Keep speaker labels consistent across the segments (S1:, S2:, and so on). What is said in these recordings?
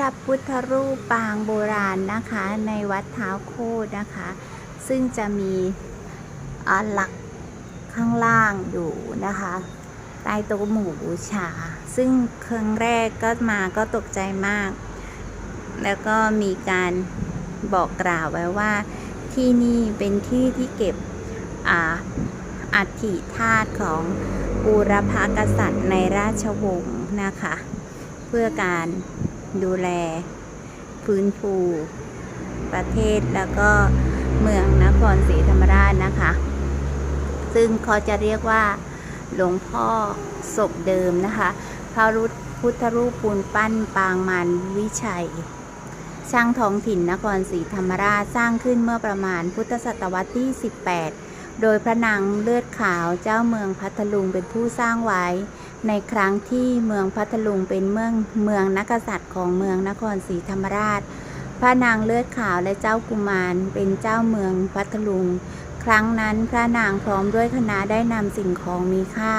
S1: พระพุทธรูปปางโบราณนะคะในวัดเท้าโคดนะคะ ซึ่งจะมีหลักข้างล่างอยู่นะคะใต้โต๊ะหมู่บูชา ซึ่งครั้งแรกก็มาก็ตกใจมาก แล้วก็มีการบอกกล่าวไว้ว่าที่นี่เป็นที่ที่เก็บอาอัฐิธาตุของบูรพากษัตริย์ในราชวงศ์นะคะ เพื่อการ ดูแลฟื้นฟูประเทศแล้วก็เมืองนครศรีธรรมราชนะคะ ซึ่งเขาจะเรียกว่าหลวงพ่อศพเดิมนะคะพระรุธพุทธรูปปูนปั้นปางมารวิชัย ช่างท้องถิ่นนครศรีธรรมราชสร้างขึ้นเมื่อประมาณพุทธศตวรรษที่ 18 โดยพระนางเลือดขาวเจ้าเมืองพัทลุงเป็นผู้สร้างไว้ ในครั้งที่เมืองพัทลุงเป็นเมืองเมืองนักษัตริย์ของเมืองนครศรีธรรมราช พระนางเลือดขาวและเจ้ากุมารเป็นเจ้าเมืองพัทลุง ครั้งนั้นพระนางพร้อมด้วยคณะได้นำสิ่งของมีค่า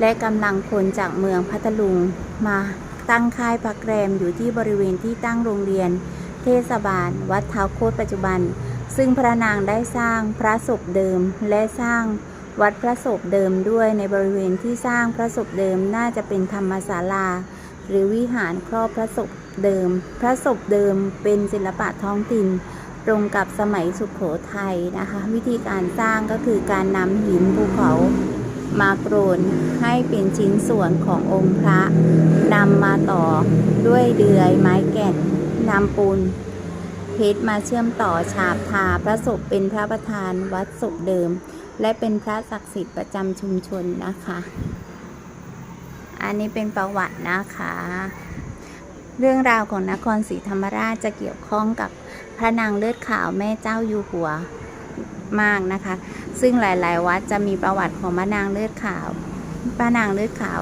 S1: และกำลังคนจากเมืองพัทลุงมาตั้งค่ายพักแรมอยู่ที่บริเวณที่ตั้งโรงเรียน เทศบาล วัดเท้าโคตปัจจุบัน ซึ่งพระนางได้สร้างพระศพเดิมและสร้าง วัดพระศพเดิมด้วยในบริเวณที่สร้างพระศพเดิมน่าจะเป็นธรรมศาลา หรือวิหารครอบพระศพเดิม พระศพเดิมเป็นศิลปะท้องถิ่น ตรงกับสมัยสุขโขทัยนะคะ วิธีการสร้างก็คือการนำหินภูเขามาโปรนให้เป็นชิ้นส่วนขององค์พระนำมาต่อด้วยเดือยไม้แก่นนำปูนเพชรมาเชื่อมต่อฉาบทาพระศพเป็นพระประธานวัดศพเดิม และเป็นพระศักดิ์สิทธิ์ประจำชุมชนนะคะ อันนี้เป็นประวัตินะคะ เรื่องราวของนครศรีธรรมราชจะเกี่ยวข้องกับพระนางเลือดขาวแม่เจ้าอยู่หัวมากนะคะ ซึ่งหลายๆ วัดจะมีประวัติของพระนางเลือดขาวพระนางเลือดขาว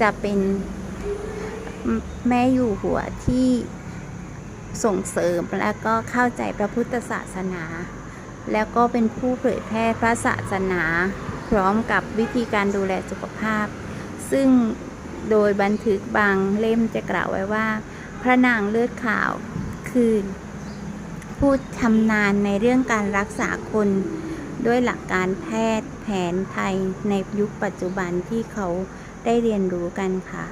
S1: จะเป็นแม่อยู่หัวที่ส่งเสริมและก็เข้าใจพระพุทธศาสนา แล้วก็เป็นผู้เผยแพร่พระศาสนา พร้อมกับวิธีการดูแลสุขภาพ ซึ่งโดยบันทึกบางเล่มจะกล่าวไว้ว่า พระนางเลือดขาวคือ ผู้ชำนาญในเรื่องการรักษาคนด้วยหลักการแพทย์แผนไทยในยุคปัจจุบันที่เขาได้เรียนรู้กันค่ะ